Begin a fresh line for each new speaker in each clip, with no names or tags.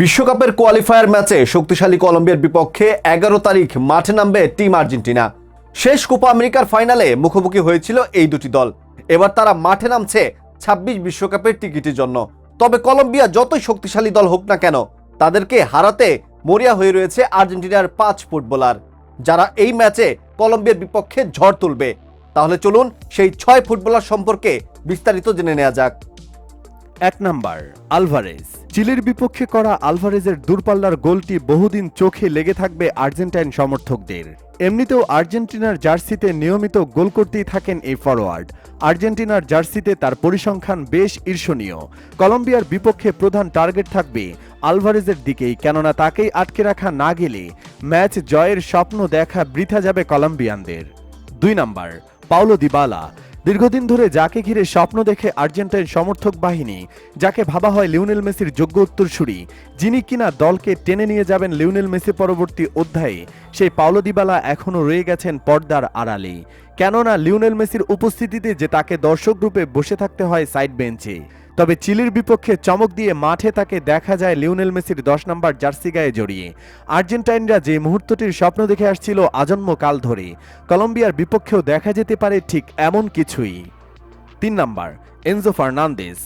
বিশ্বকাপের কোয়ালিফায়ার ম্যাচে শক্তিশালী কলম্বিয়ার বিপক্ষে এগারো তারিখ মাঠে নামবে টিম আর্জেন্টিনা। শেষ কোপা আমেরিকার ফাইনালে মুখোমুখি হয়েছিল এই দুটি দল। এবার তারা মাঠে নামছে ছাব্বিশ বিশ্বকাপের টিকিটের জন্য। তবে কলম্বিয়া যতই শক্তিশালী দল হোক না কেন, তাদেরকে হারাতে মরিয়া হয়ে রয়েছে আর্জেন্টিনার পাঁচ ফুটবলার। যারা এই ম্যাচে কলম্বিয়ার বিপক্ষে ঝড় তুলবে। তাহলে চলুন সেই ছয় ফুটবলার সম্পর্কে বিস্তারিত জেনে নেওয়া যাক।
এক নাম্বার, আলভারেজ। চিলির বিপক্ষে করা আলভারেজের দূরপাল্লার গোলটি বহুদিন চোখে লেগে থাকবে আর্জেন্টাইন সমর্থকদের। এমনিতেও আর্জেন্টিনার জার্সিতে নিয়মিত গোল করতেই থাকেন এই ফরোয়ার্ড। আর্জেন্টিনার জার্সিতে তার পরিসংখ্যান বেশ ঈর্ষণীয়। কলম্বিয়ার বিপক্ষে প্রধান টার্গেট থাকবে আলভারেজের দিকেই, কেননা তাকেই আটকে রাখা না গেলে ম্যাচ জয়ের স্বপ্ন দেখা বৃথা যাবে কলম্বিয়ানদের। দুই নাম্বার, পাওলো দিবালা। দীর্ঘদিন ধরে যাকে ঘিরে স্বপ্ন দেখে আর্জেন্টাইন সমর্থক বাহিনী, যাকে ভাবা হয় লিওনেল মেসির যোগ্য উত্তরসূরি, যিনি কিনা দলকে টেনে নিয়ে যাবেন লিওনেল মেসি পরবর্তী অধ্যায়ে, সেই পাওলো দিবালা এখনও রয়ে গেছেন পর্দার আড়ালে। কেননা লিওনেল মেসির উপস্থিতিতে যে তাকে দর্শক রূপে বসে থাকতে হয় সাইড বেঞ্চে। তবে চিলির বিপক্ষে চমক দিয়ে মাঠে তাকে দেখা যায় লিওনেল মেসির দশ নম্বর জার্সি গায়ে জড়িয়ে। আর্জেন্টাইনরা যে মুহূর্তটির স্বপ্ন দেখে আসছিল আজন্ম কাল ধরে, কলম্বিয়ার বিপক্ষেও দেখা যেতে পারে ঠিক এমন কিছুই। তিন number, Enzo Fernandez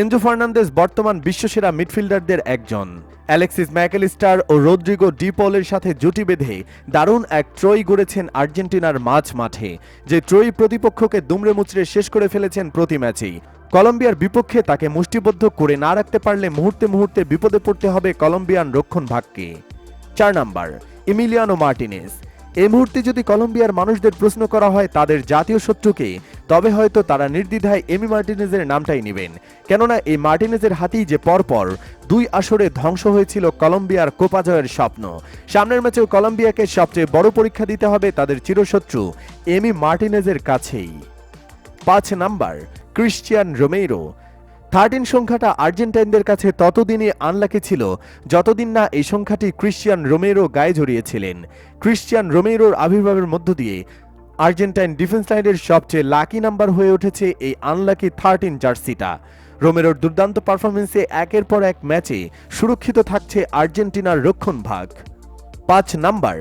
Enzo Fernandez বর্তমান বিশ্বসেরা মিডফিল্ডারদের একজন। অ্যালেক্সিস ম্যাকেলিস্টার ও রদ্রিগো ডিপলের সাথে জুটি বেঁধে দারুণ এক ট্রই গড়েছেন আর্জেন্টিনার মাঝ মাঠে যে ট্রই প্রতিপক্ষকে দুমড়ে মুচড়ে শেষ করে ফেলেছেন প্রতি ম্যাচেই। কলম্বিয়ার বিপক্ষে তাকে মুষ্টিবদ্ধ করে না রাখতে পারলে মুহূর্তে মুহূর্তে বিপদে পড়তে হবে কলম্বিয়ান রক্ষণ ভাগকে। চার নাম্বার, ইমিলিয়ানো মার্টিনেজ এই মুহূর্তে যদি কলম্বিয়ার মানুষদের প্রশ্ন করা হয় তাদের জাতীয় শত্রুকে, তবে হয়তো তারা নির্দ্বিধায় এমি মার্টিনেজের নামটাই নেবেন। কেননা এই মার্টিনেজের হাতেই যে পরপর দুই আসরে ধ্বংস হয়েছিল কলম্বিয়ার কোপা জয়ের স্বপ্ন। সামনের ম্যাচেও কলম্বিয়াকে সবচেয়ে বড় পরীক্ষা দিতে হবে তাদের চিরশত্রু এমি মার্টিনেজের কাছেই। পাঁচ নাম্বার ক্রিশ্চিয়ান রোমেইরো। থার্টিন সংখ্যাটা আর্জেন্টাইনদের কাছে ততদিনই আনলাকি ছিল, যতদিন না এই সংখ্যাটি ক্রিশ্চিয়ান রোমেরো গায়ে জড়িয়েছিলেন। ক্রিশ্চিয়ান রোমেরোর আবির্ভাবের মধ্য দিয়ে আর্জেন্টাইন ডিফেন্স লাইনের সবচেয়ে লাকি নাম্বার হয়ে উঠেছে এই আনলাকি থার্টিন জার্সিটা। রোমেরোর দুর্দান্ত পারফরমেন্সে একের পর এক ম্যাচে সুরক্ষিত থাকছে আর্জেন্টিনার রক্ষণ ভাগ পাঁচ number,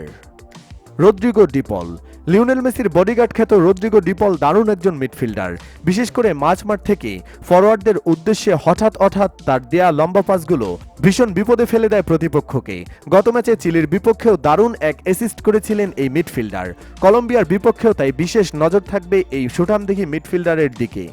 Rodrigo De Paul. Lionel মেসির বডিগার্ড খ্যাত রদ্রিগো ডিপল দারুণ একজন মিডফিল্ডার বিশেষ করে মাঝমাঠ থেকে ফরওয়ার্ডদের উদ্দেশ্যে হঠাৎ হঠাৎ তার দেয়া লম্বা পাসগুলো ভীষণ বিপদে ফেলে দেয় প্রতিপক্ষকে। গত ম্যাচে চিলির বিপক্ষেও দারুণ এক অ্যাসিস্ট করেছিলেন এই মিডফিল্ডার কলম্বিয়ার বিপক্ষেও তাই বিশেষ নজর থাকবে এই সুঠামদেহী মিডফিল্ডারের দিকে।